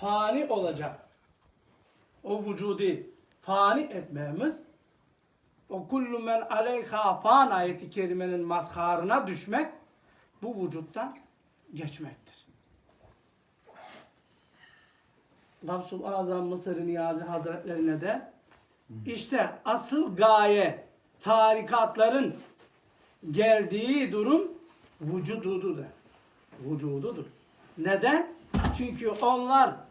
fani olacak. O vücudu fani etmemiz o kullu men aleyha fan ayeti kerimenin mazharına düşmek bu vücuttan geçmektir. Gavsul Azam Mısır Niyazi Hazretlerine de işte asıl gaye tarikatların geldiği durum vücududur. Vücududur. Neden? Çünkü onlar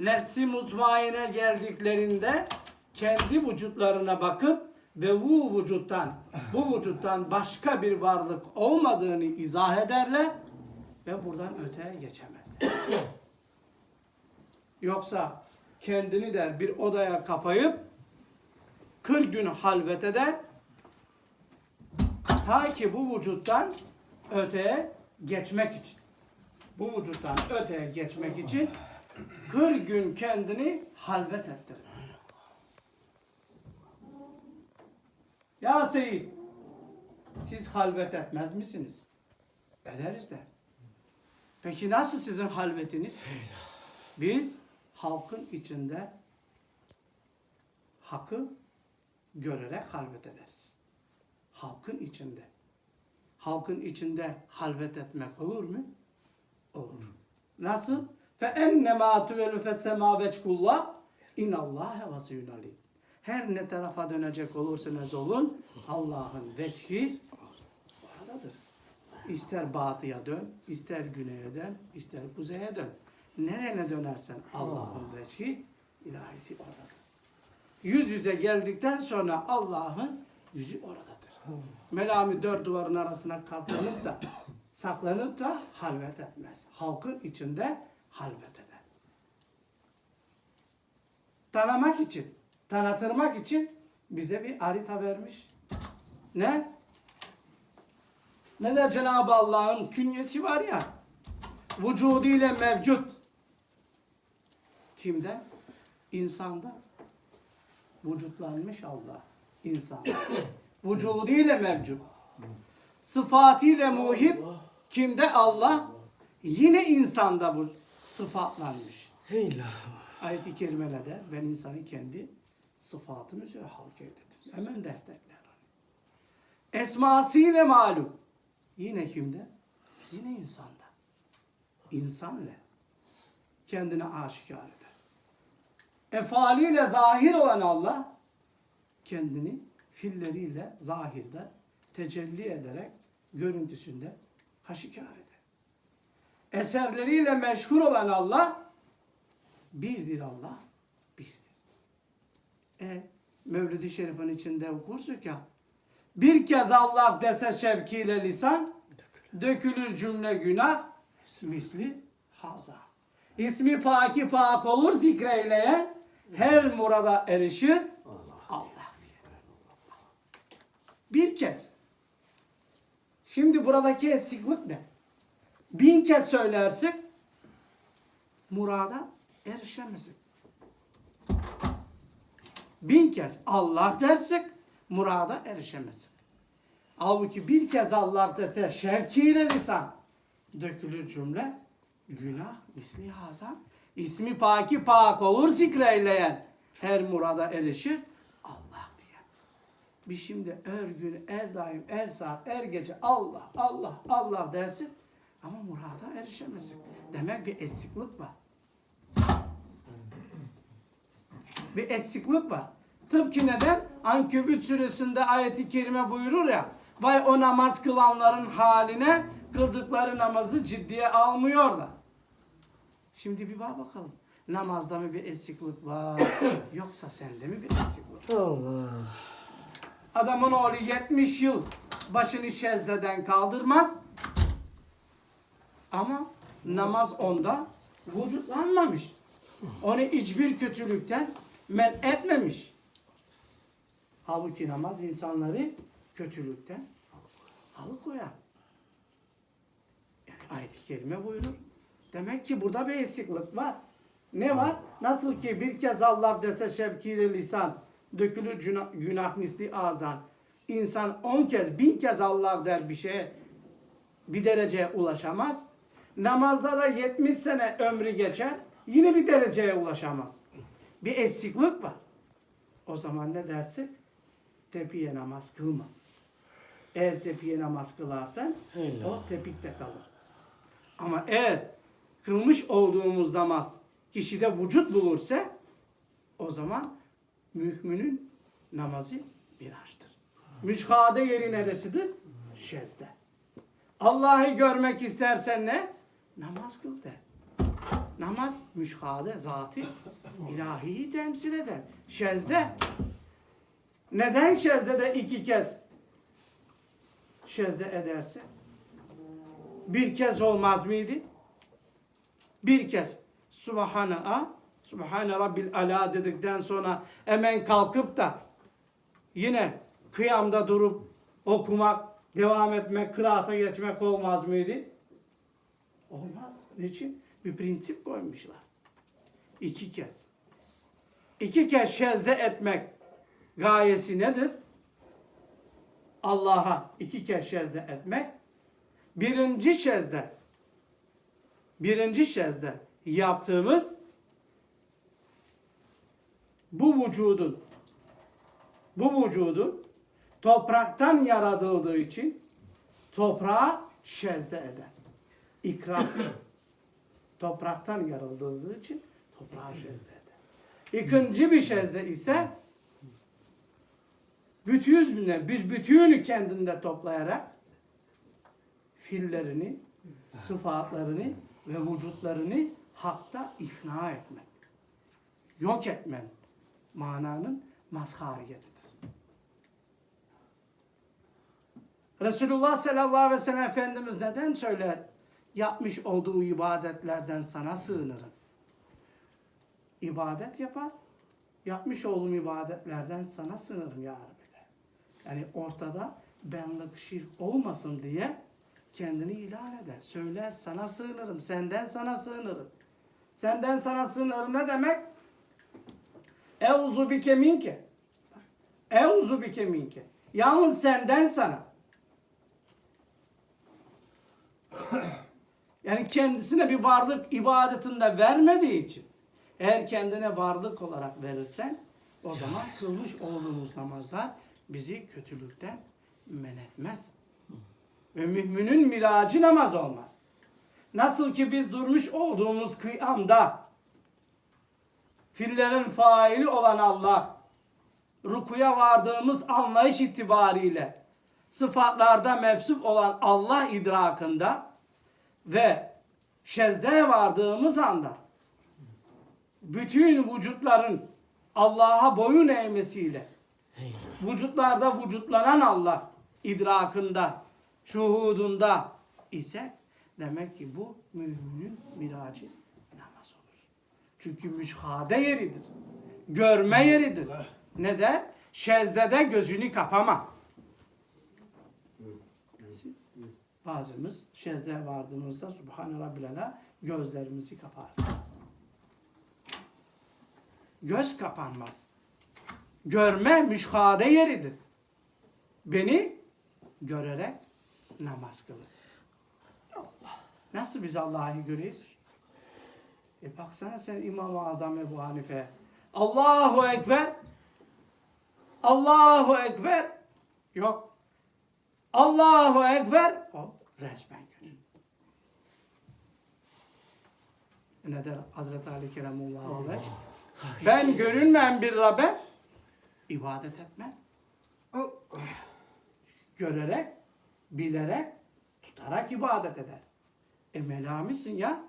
nefsi mutmaine geldiklerinde kendi vücutlarına bakıp ve bu vücuttan bu vücuttan başka bir varlık olmadığını izah ederler ve buradan öteye geçemezler. Yoksa kendini der bir odaya kapayıp 40 gün halvet eder ta ki bu vücuttan öteye geçmek için bu vücuttan öteye geçmek için 40 gün kendini halvet ettirir. Ya Seyit, siz halvet etmez misiniz? Ederiz de. Peki nasıl sizin halvetiniz? Biz halkın içinde hakkı görerek halvet ederiz. Halkın içinde. Halkın içinde halvet etmek olur mu? Olur. Nasıl? Fe ennema tüvelü fessemâ veçkullah inallâhe vasiyun alim. Her ne tarafa dönecek olursanız olun Allah'ın veçhi oradadır. İster batıya dön, ister güneye dön, ister kuzeye dön. Nereye dönersen Allah'ın veçhi ilahisi oradadır. Yüz yüze geldikten sonra Allah'ın yüzü oradadır. Melami dört duvarın arasına kaplanıp da saklanıp da halvet etmez. Halkın içinde halvet eder. Tanımak için, tanıtırmak için bize bir harita vermiş. Ne? Ne de Cenab-ı Allah'ın künyesi var ya, vücuduyla mevcut. Kimde? İnsanda. Vücutlanmış Allah. İnsan. Vücuduyla mevcut. Sıfatıyla muhib. Kimde? Allah. Yine insanda sıfatlanmış. Heyla. Ayet-i kerimelerde ben insanı kendi sıfatım üzere halk eyledim. Hemen destekler onu. Esmasıyla malum. Yine kimde? Yine insanda. İnsanla. Kendine aşikar eder. Efaliyle zahir olan Allah kendini filleriyle zahirde tecelli ederek görüntüsünde haşikar eder. Eserleriyle meşhur olan Allah birdir Allah, birdir. E, Mevlid-i Şerif'in içinde okursak ya, bir kez Allah dese şevkiyle lisan, dökülür cümle günah, misli haza. İsmi paki pak olur zikreyleyen, her murada erişir, Allah diye. Bir kez. Şimdi buradaki eksiklik ne? Bin kez söylersek, murada erişemezsin. Bin kez Allah dersek murada erişemezsin. Halbuki bir kez Allah dese şevkiyle lisan dökülür cümle günah misli hazan ismi paki pak olur zikreyleyen her murada erişir Allah diye. Biz şimdi er gün, er daim, er saat, er gece Allah, Allah, Allah dersin ama murada erişemezsin. Demek bir eksiklik var. bir eksiklik var. Tıpkı neden? Ankebut suresinde ayeti kerime buyurur ya. Vay o namaz kılanların haline kıldıkları namazı ciddiye almıyorlar. Şimdi bir bak bakalım. Namazda mı bir eksiklik var yoksa sende mi bir eksiklik var? Allah. Adamın oğlu 70 yıl başını şezdeden kaldırmaz. Ama namaz onda vücutlanmamış. Onu hiçbir kötülükten men etmemiş. Halbuki namaz insanları kötülükten alıkoyar. Yani ayet-i kerime buyurur. Demek ki burada bir eksiklik var. Ne var? Nasıl ki bir kez Allah dese şevkiyle lisan, dökülür günah, günah misli azan. İnsan on kez, bin kez Allah der bir şeye, bir dereceye ulaşamaz. Namazda da 70 sene ömrü geçer. Yine bir dereceye ulaşamaz. Bir eksiklik var. O zaman ne dersin? Tepiye namaz kılma. Eğer tepiye namaz kılarsan Helal. o tepikte kalır. Ama eğer kılmış olduğumuz namaz kişide vücut bulursa o zaman müminin namazı bir açtır. Müşhade yeri neresidir? Şezde. Allah'ı görmek istersen ne? Namaz kıl de. Namaz müşhade zatı ilahiyi temsil eder. Şezde. Neden şezde de iki kez şezde ederse? Bir kez olmaz mıydı? Bir kez Subhane a Subhane Rabbil Ala dedikten sonra hemen kalkıp da yine kıyamda durup okumak, devam etmek, kıraata geçmek olmaz mıydı? Olmaz. Niçin? Bir prensip koymuşlar. İki kez. İki kez şezde etmek gayesi nedir? Allah'a iki kez şezde etmek. Birinci şezde birinci şezde yaptığımız bu vücudun bu vücudun topraktan yaratıldığı için toprağa şezde eder. İkram. topraktan yaratıldığı için toprağa şezde eder. İkinci bir şezde ise bütününe, biz bütünü kendinde toplayarak fiillerini, sıfatlarını ve vücutlarını hakta ifna etmek. Yok etmen mananın mazhariyetidir. Resulullah sallallahu aleyhi ve sellem Efendimiz neden söyler? Yapmış olduğu ibadetlerden sana sığınırım. İbadet yapar. Yapmış olduğum ibadetlerden sana sığınırım ya Rabbi. Yani ortada benlik şirk olmasın diye kendini ilan eder. Söyler sana sığınırım, senden sana sığınırım. Senden sana sığınırım ne demek? Euzu bike minke. Euzu bike minke. Yalnız senden sana. Yani kendisine bir varlık ibadetinde vermediği için eğer kendine varlık olarak verirsen o zaman kılmış olduğumuz namazlar bizi kötülükten men etmez. Ve müminin miracı namaz olmaz. Nasıl ki biz durmuş olduğumuz kıyamda fiillerin faili olan Allah rukuya vardığımız anlayış itibariyle sıfatlarda mevsuf olan Allah idrakında ve şezdeye vardığımız anda bütün vücutların Allah'a boyun eğmesiyle vücutlarda vücutlanan Allah idrakında, şuhudunda ise demek ki bu müminin miracı namaz olur. Çünkü müşhade yeridir. Görme yeridir. Ne der? Şezdede gözünü kapama. Bazımız şezde vardığımızda Subhane Rabbil Ala gözlerimizi kaparız. Göz kapanmaz. Görme müşhade yeridir. Beni görerek namaz kılın. Nasıl biz Allah'ı görüyoruz? E baksana sen İmam-ı Azam Ebu Hanife. Allahu Ekber. Allahu Ekber. Yok. Allahu Ekber. O resmen görür. Ne der Hazreti Ali Keremullahu Vecih? Ben görünmeyen bir Rabbe ibadet etmem. Görerek, bilerek, tutarak ibadet eder. E melamisin ya.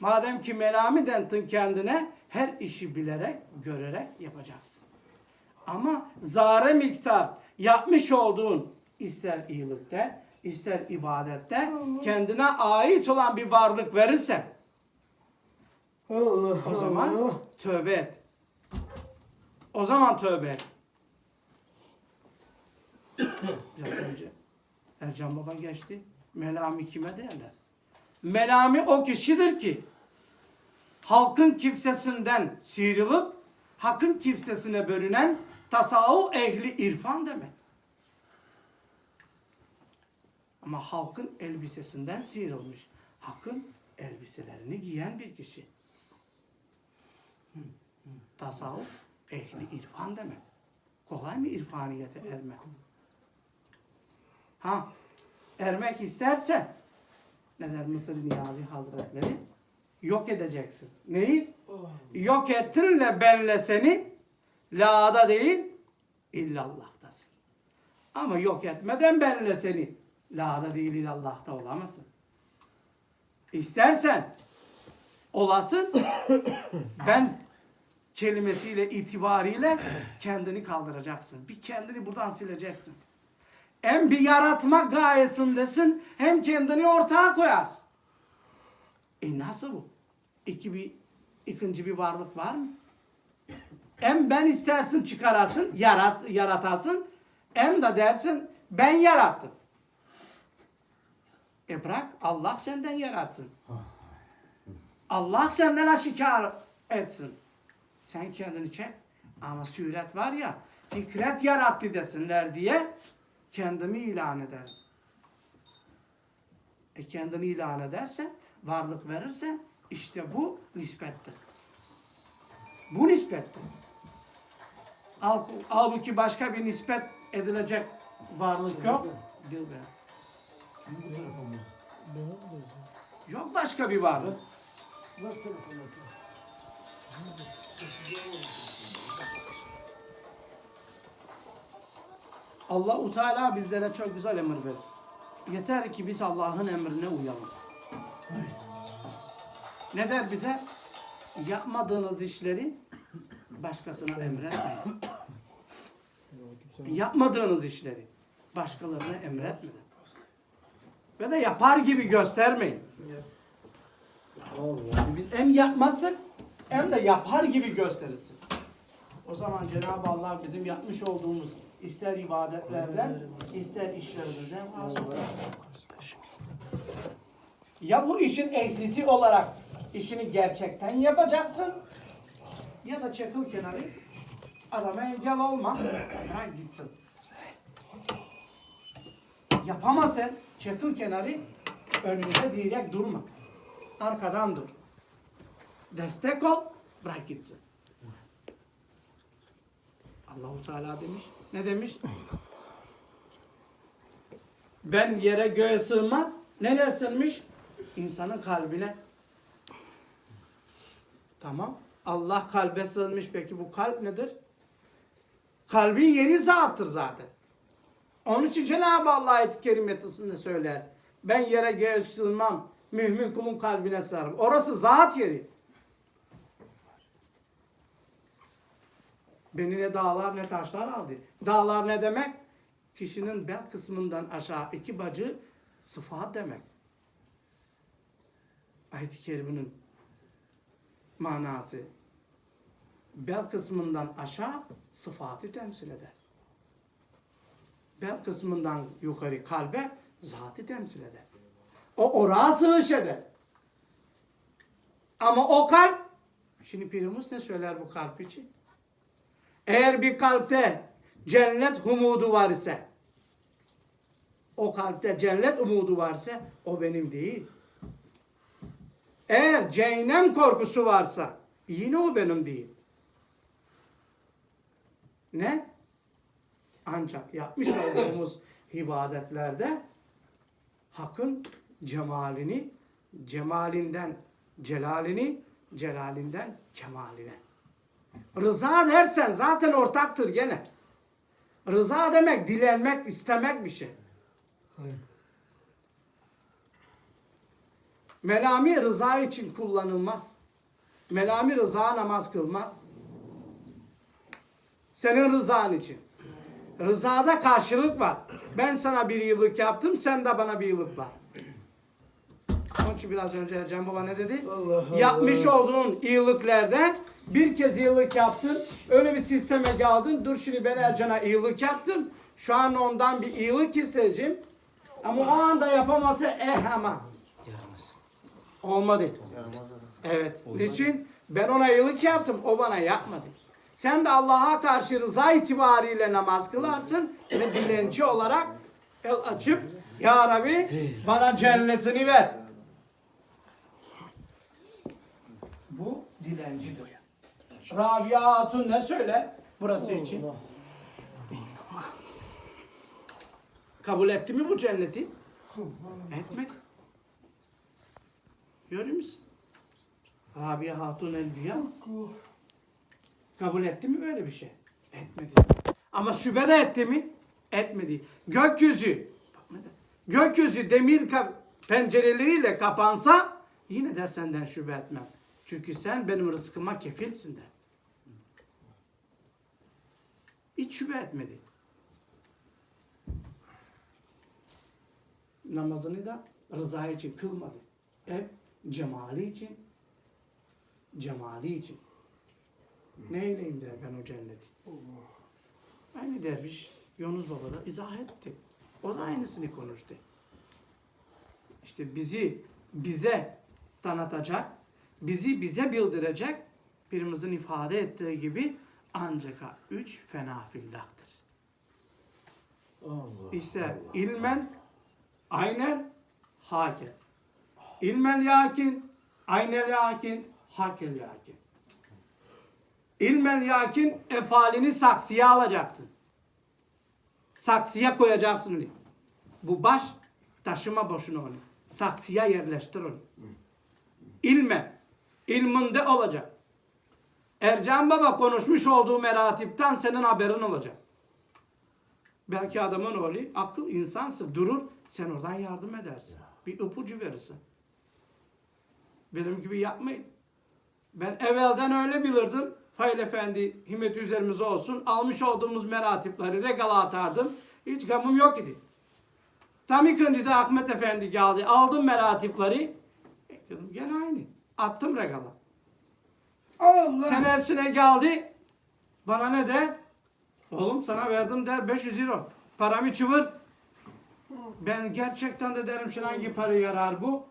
Madem ki melami dentin kendine her işi bilerek, görerek yapacaksın. Ama zare miktar yapmış olduğun ister iyilikte, ister ibadette kendine ait olan bir varlık verirsen Allah o zaman tövbe et. O zaman tövbe et. Biraz önce Ercan Baba geçti. Melami kime derler? Melami o kişidir ki halkın kimsesinden sıyrılıp hakkın kimsesine bölünen tasavvuf ehli irfan demek. Ama halkın elbisesinden sıyrılmış. Hakkın elbiselerini giyen bir kişi. Tasavvuf ehli irfan demek. Kolay mı irfaniyete ermek? Ha, ermek istersen ne der Mısır Niyazi Hazretleri? Yok edeceksin. Neyi? Yok ettinle benle seni la'da değil illallah'tasın. Ama yok etmeden benle seni la'da değil illallah'ta olamazsın. İstersen olasın ben kelimesiyle itibariyle kendini kaldıracaksın. Bir kendini buradan sileceksin. Hem bir yaratma gayesindesin hem kendini ortaya koyarsın. E nasıl bu? İki bir, ikinci bir varlık var mı? Hem ben istersin çıkarasın, yarat, yaratasın. Hem de dersin ben yarattım. E bırak Allah senden yaratsın. Allah senden aşikar etsin. Sen kendini çek. Ama suret var ya fikret yarattı desinler diye kendimi ilan ederim. E kendini ilan edersen, varlık verirsen işte bu nispettir. Bu nispettir. Hal- Halbuki başka bir nispet edilecek varlık yok. Dil Bu tarafa mı? Yok başka bir varlık. Ver telefonu. Allah-u Teala bizlere çok güzel emir verir. Yeter ki biz Allah'ın emrine uyalım. Ne der bize? Yapmadığınız işleri başkasına emretmeyin. Yapmadığınız işleri başkalarına emretmeyin. Ve de yapar gibi göstermeyin. Yani biz hem yapmazsak hem de yapar gibi gösterirsin. O zaman Cenab-ı Allah bizim yapmış olduğumuz ister ibadetlerden ister işlerimizden razı olur. Ya bu işin ehlisi olarak işini gerçekten yapacaksın ya da çakıl kenarı adama engel olma. Ha gitsin. Yapamazsan çakıl kenarı önünde direkt durma. Arkadan dur. Destek ol, bırak gitsin. Allahu Teala demiş. Ne demiş? Ben yere göğe sığmam. Nereye sığınmış? İnsanın kalbine. Tamam. Allah kalbe sığınmış. Peki bu kalp nedir? Kalbin yeri zattır zaten. Onun için Cenab-ı Allah ayet-i kerimetesinde söyler. Ben yere göğe sığınmam. Mümin kulun kalbine sığarım. Orası zat yeri. Beni ne dağlar ne taşlar aldı. Dağlar ne demek? Kişinin bel kısmından aşağı iki bacı sıfat demek. Ayet-i Kerime'nin manası. Bel kısmından aşağı sıfatı temsil eder. Bel kısmından yukarı kalbe zatı temsil eder. O oraya sığış eder. Ama o kalp, şimdi pirimiz ne söyler bu kalp için? Eğer bir kalpte cennet umudu var ise, o kalpte cennet umudu varsa o benim değil. Eğer cehennem korkusu varsa yine o benim değil. Ne? Ancak yapmış olduğumuz ibadetlerde Hakk'ın cemalini, cemalinden celalini, celalinden kemaline. Rıza dersen zaten ortaktır gene. Rıza demek dilenmek, istemek bir şey. Melami rıza için kullanılmaz. Melami rıza namaz kılmaz. Senin rızan için. Rızada karşılık var. Ben sana bir iyilik yaptım, sen de bana bir iyilik var. Onun için biraz önce Ercan Baba ne dedi? Allah Allah. Yapmış olduğun iyiliklerden bir kez iyilik yaptın. Öyle bir sisteme geldin. Dur şimdi ben Ercan'a iyilik yaptım. Şu an ondan bir iyilik isteyeceğim. Ama o anda yapamazsa eh hemen. Olmadı. Evet. Niçin? Ben ona iyilik yaptım. O bana yapmadı. Sen de Allah'a karşı rıza itibariyle namaz kılarsın ve dilenci olarak el açıp Ya Rabbi bana cennetini ver. Bu dilencidir. Rabia Hatun ne söyler burası için? Kabul etti mi bu cenneti? Etmedi. Görüyor musun? Rabia Hatun Elbiya kabul etti mi böyle bir şey? Etmedi. Ama şüphe de etti mi? Etmedi. Gökyüzü de- gökyüzü demir pencereleriyle kapansa yine der senden şüphe etmem. Çünkü sen benim rızkıma kefilsin der. Hiç şüphe etmedi. namazını da rıza için kılmadı. Hep cemali için, cemali için. Neyleyim der ben o cenneti. Aynı derviş Yunus Baba da izah etti. O da aynısını konuştu. İşte bizi bize tanıtacak, bizi bize bildirecek birimizin ifade ettiği gibi ancak üç fena fillahtır. Allah. İşte ilmen, aynen, hakel. İlmen yakin, aynel yakin, hakel yakin. İlmen yakin efalini saksıya alacaksın. Saksıya koyacaksın onu. Bu baş taşıma boşuna onu. Saksıya yerleştir onu. İlme, ilminde olacak. Ercan Baba konuşmuş olduğu meratipten senin haberin olacak. Belki adamın oğlu akıl insansın durur sen oradan yardım edersin. Bir ipucu verirsin. Benim gibi yapmayın. Ben evvelden öyle bilirdim. Hayır efendi himmet üzerimize olsun. Almış olduğumuz meratipleri regala atardım. Hiç gamım yok idi. Tam ilk önce de Ahmet Efendi geldi. Aldım meratipleri. E dedim gene aynı. Attım regala. Allah. Senesine geldi. Bana ne der? Oğlum sana verdim der 500 euro. Paramı çıvır. Ben gerçekten de derim şu hangi para yarar bu?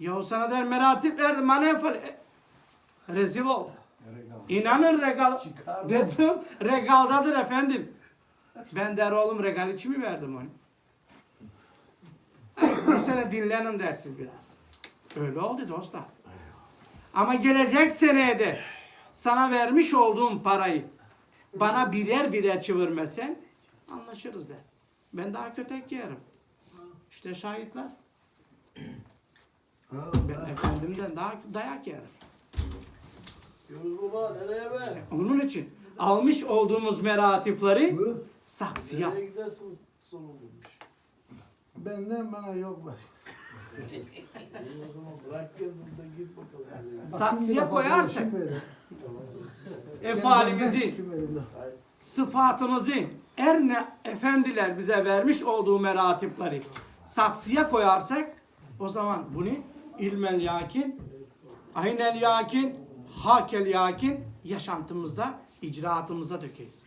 Ya sana der meratip verdim bana ne? E, Rezil oldu. İnanın regal. Çıkardım. Dedim regaldadır efendim. Ben der oğlum regal için mi verdim onu? Bu sene dinlenin dersiz biraz. Öyle oldu dostlar. Ama gelecek seneye de sana vermiş olduğum parayı bana birer birer çevirmesen anlaşırız der. Ben daha kötek yerim. İşte şahitler. Ben efendimden daha dayak yerim. Yunus baba nereye be? Onun için almış olduğumuz meratipleri saksıya. nereye gidersin sonu bulmuş. Benden bana yok baş. İyi o zaman bırak gel burada git bakalım. Saksıya koyarsak Efalimizi efalimizi, sıfatımızı er ne efendiler bize vermiş olduğu meratipleri saksıya koyarsak o zaman bunu ilmel yakin, aynel yakin, hakel yakin yaşantımızda, icraatımıza dökeyiz.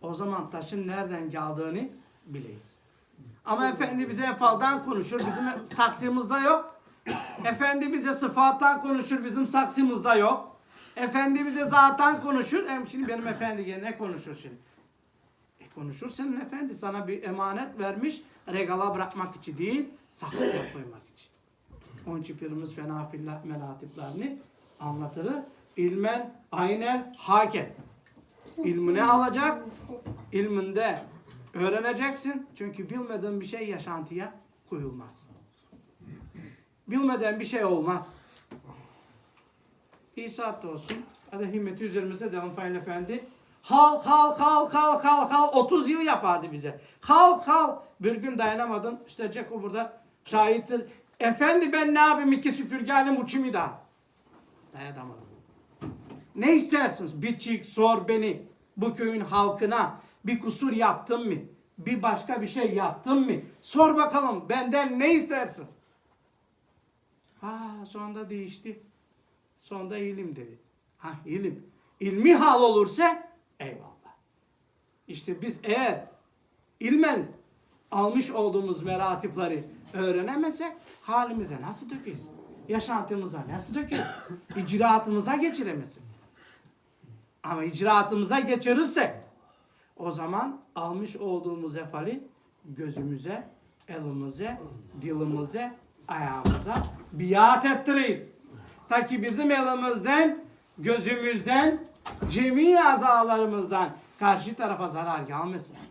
O zaman taşın nereden geldiğini bileyiz. Ama efendi bize efaldan konuşur, bizim saksımızda yok. Efendi bize sıfattan konuşur, bizim saksımızda yok. Efendi bize zaten konuşur. Hem şimdi benim efendi ne konuşur şimdi? E konuşur senin efendi sana bir emanet vermiş. Regala bırakmak için değil, saksıya koymak için. Onun için pirimiz fena fillah melatiplerini anlatırı. İlmen, aynen, haken. İlmini alacak, ilminde öğreneceksin. Çünkü bilmediğin bir şey yaşantıya koyulmaz. Bilmeden bir şey olmaz. İsa da olsun. Hadi himmeti üzerimize devam Fahri Efendi. Hal hal hal hal hal hal 30 yıl yapardı bize. Hal hal bir gün dayanamadım. İşte Ceko burada şahittir. Efendi ben ne yapayım iki süpürge alayım uçayım. Dayanamadım. Ne istersiniz? Bir çık sor beni. Bu köyün halkına bir kusur yaptın mı? Bir başka bir şey yaptın mı? Sor bakalım benden ne istersin? Ha sonunda değişti. Sonunda ilim dedi. Ha ilim. İlmi hal olursa eyvallah. İşte biz eğer ilmen almış olduğumuz meratipleri öğrenemezsek halimize nasıl dökeyiz? Yaşantımıza nasıl dökeyiz? İcraatımıza geçiremezsin. Ama icraatımıza geçirirsek o zaman almış olduğumuz efali gözümüze, elimize, dilimize, ayağımıza biat ettiririz. Ta ki bizim elimizden, gözümüzden, cemi azalarımızdan karşı tarafa zarar gelmesin.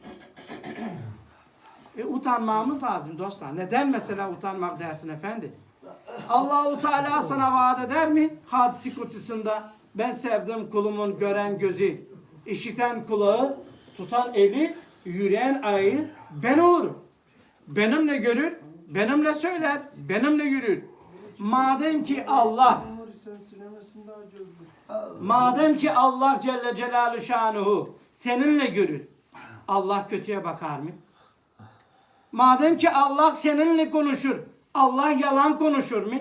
E, utanmamız lazım dostlar. Neden mesela utanmak dersin efendi? Allahu Teala sana vaat eder mi? Hadisi kutusunda ben sevdim kulumun gören gözü, işiten kulağı, tutan eli, yürüyen ayağı ben olurum. Benimle görür, benimle söyler, benimle yürür. Madem ki Allah Madem ki Allah Celle Celaluhu şanuhu seninle görür. Allah kötüye bakar mı? Madem ki Allah seninle konuşur. Allah yalan konuşur mu?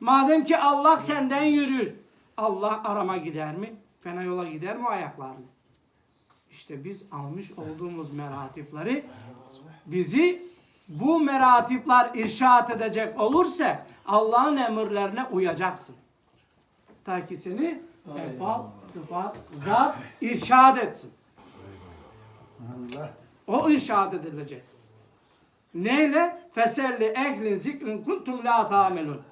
Madem ki Allah senden yürür. Allah arama gider mi? Fena yola gider mi o ayaklar mı? İşte biz almış olduğumuz meratipleri bizi bu meratipler irşat edecek olursa Allah'ın emirlerine uyacaksın. Ta ki seni efal, sıfat, zat irşad etsin. O irşad edilecek. Neyle? Feselli ehlin zikrin kuntum la tamelun.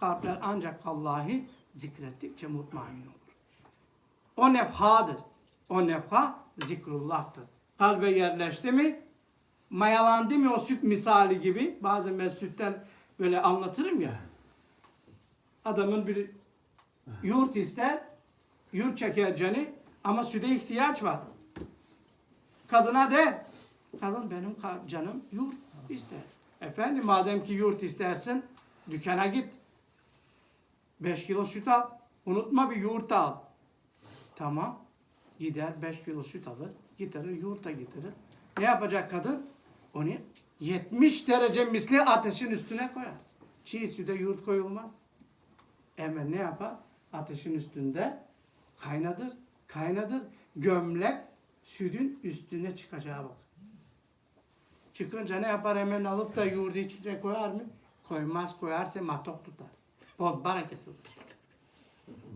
Kalpler ancak Allah'ı zikrettikçe mutmain olur. O nefhadır. O nefha zikrullah'tır. Kalbe yerleşti mi? Mayalandı mı o süt misali gibi? Bazen ben sütten böyle anlatırım ya. Adamın bir yurt ister, yurt çeker canı ama süte ihtiyaç var. Kadına der. Kadın benim canım yurt ister. Efendim madem ki yurt istersin dükkana git. 5 kilo süt al. Unutma bir yurt al. Tamam. Gider 5 kilo süt alır. Getirir yurta getirir. Ne yapacak kadın? Onu 70 derece misli ateşin üstüne koyar. Çiğ süte yurt koyulmaz. Hemen ne yapar? Ateşin üstünde kaynadır. Kaynadır. Gömlek sütün üstüne çıkacağı bak. Çıkınca ne yapar? Hemen alıp da yoğurdu içine koyar mı? Koymaz. Koyarsa matok tutar. Bol bara kesilir.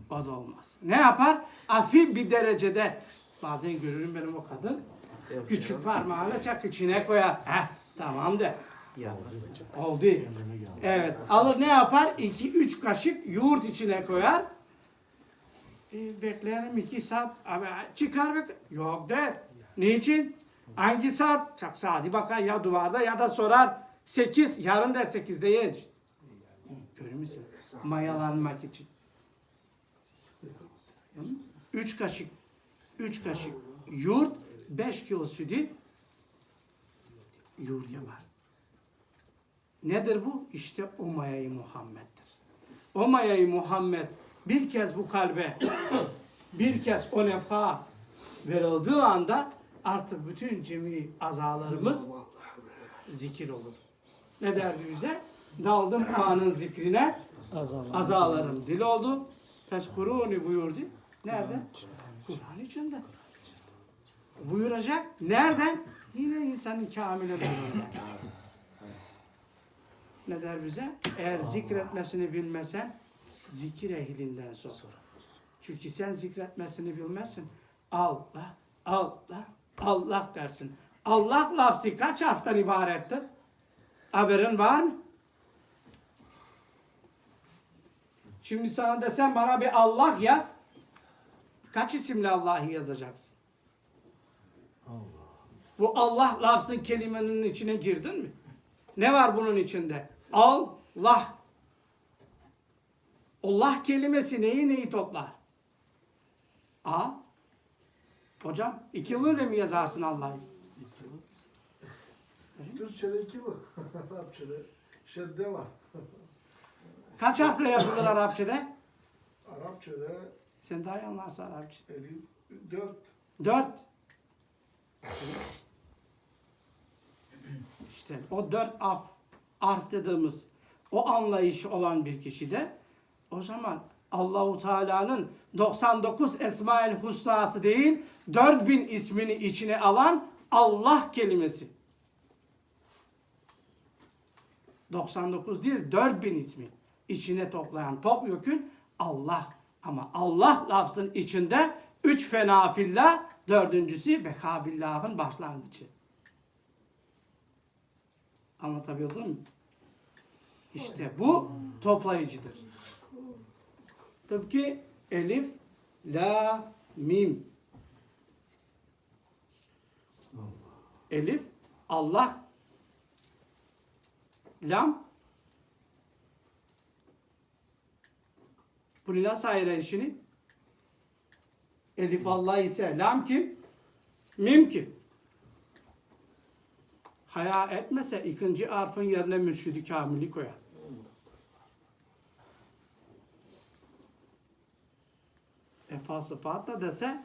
O da olmaz. Ne yapar? Hafif bir derecede bazen görürüm benim o kadın küçük parmağıyla çak içine koyar. Heh, tamam de. Oldu. Evet. Alır ne yapar? 2-3 kaşık yoğurt içine koyar. E, beklerim iki saat. Abi, çıkar bak. Yok der. Niçin? Hangi saat? Çak saati bakar ya duvarda ya da sorar. 8. Yarın der 8'de ye. Görür müsün? Mayalanmak için. 3 kaşık 3 kaşık yoğurt 5 kilo sütü yoğurt yapar. Nedir bu? İşte o mayayı Muhammed'dir. O mayayı Muhammed bir kez bu kalbe bir kez o nefha verildiği anda artık bütün cemi azalarımız zikir olur. Ne derdi bize? Daldım Kur'an'ın zikrine azalarım dil oldu. Feskuruni buyurdu. Nerede? Kur'an içinde. Buyuracak. Nereden? Yine insanın kamile buyuracak. Ne der bize? Eğer zikretmesini bilmesen zikir ehlinden sor. Çünkü sen zikretmesini bilmezsin. Allah, Allah, Allah dersin. Allah lafzı kaç harften ibarettir? Haberin var mı? Şimdi sana desem bana bir Allah yaz. Kaç isimli Allah'ı yazacaksın? Bu Allah lafzın kelimenin içine girdin mi? Ne var bunun içinde? Allah. Allah kelimesi neyi neyi toplar? A. Hocam iki yılıyla mi yazarsın Allah'ı? Türkçe'de iki mi? Arapça'da şedde var. Kaç harfle yazılır Arapçada? Arapça'da Sen daha iyi anlarsın Arapça. 54 Dört. İşte o dört af, harf dediğimiz o anlayış olan bir kişide o zaman Allahu Teala'nın 99 Esmaül Husna'sı değil 4000 ismini içine alan Allah kelimesi. 99 değil 4000 ismi içine toplayan topyekün Allah. Ama Allah lafzın içinde üç fena fillah, dördüncüsü bekabillahın başlangıcı. Anlatabildim mi? İşte bu toplayıcıdır. Tıpkı elif, la, mim. Elif, Allah. Lam, bunu nasıl ayıran işini? Elif Allah ise lam kim? Mim kim? Haya etmese ikinci harfin yerine mürşidi kamili koyar. Efa sıfat da dese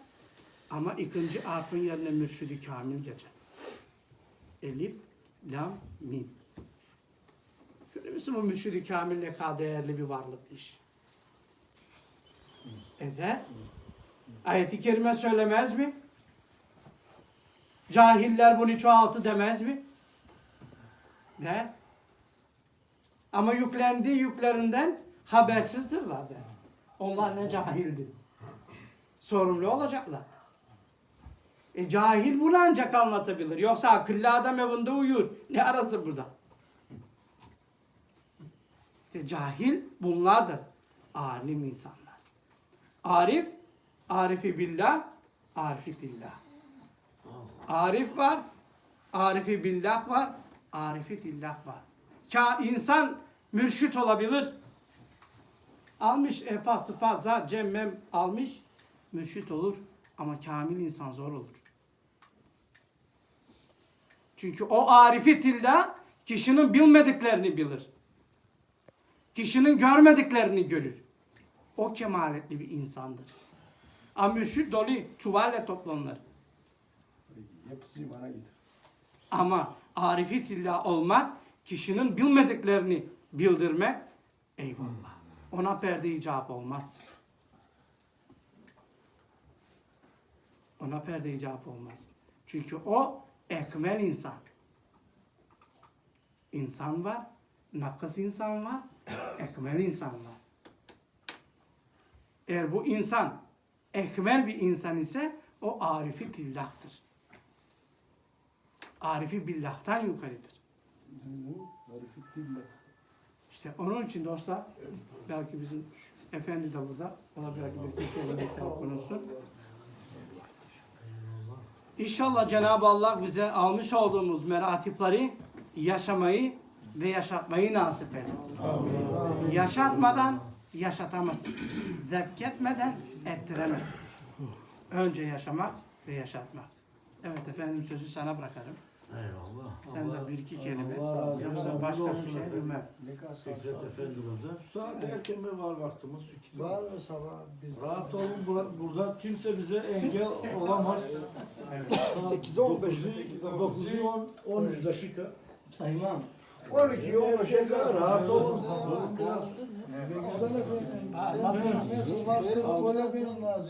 ama ikinci harfin yerine mürşidi kamil geçer. Elif, lam, mim. Görüyor musun bu mürşidi kamil ne kadar değerli bir varlıkmış. Eder. Ayet-i kerime söylemez mi? Cahiller bunu çoğaltı demez mi? Der. Ama yüklendiği yüklerinden habersizdirler der. Onlar ne cahildir. Sorumlu olacaklar. E cahil bunu ancak anlatabilir. Yoksa akıllı adam evinde uyur. Ne arası burada? İşte cahil bunlardır. Alim insanlar. Arif, arifi billah, arifi dillah. Arif var, arifi billah var, arifi dillah var. Ka insan mürşit olabilir. Almış efa sıfat zat cemmem almış mürşit olur ama kamil insan zor olur. Çünkü o arifi tilda kişinin bilmediklerini bilir. Kişinin görmediklerini görür. O kemaletli bir insandır. Ama mürşit dolu çuvalla toplanır. Hepsi bana gider. Ama arifi tilla olmak, kişinin bilmediklerini bildirmek, eyvallah. Ona perde icap olmaz. Ona perde icap olmaz. Çünkü o ekmel insan. İnsan var, nakıs insan var, ekmel insan var. Eğer bu insan ekmel bir insan ise o arifi tillahtır. Arifi billah'tan yukarıdır. İşte onun için dostlar, belki bizim efendi de burada, ona belki bir fikir konuşsun. İnşallah Cenab-ı Allah bize almış olduğumuz meratipleri yaşamayı ve yaşatmayı nasip eylesin. Yaşatmadan yaşatamazsın. Zevk etmeden ettiremezsin. Önce yaşamak ve yaşatmak. Evet efendim sözü sana bırakalım. Eyvallah. Sen de bir iki kelime. Yoksa başka bir şey bilmem. Ne kadar İzzet Efendi burada. Saat erken mi var vaktimiz? Var mı sabah? Biz Rahat olun bura- burada kimse bize engel olamaz. Evet. 8'e 15, 9'u 10, 13 dakika. Sayın 12, 15 dakika rahat olun. ne güzel efendim. Sen nasıl bastırıp koyabilir lazım.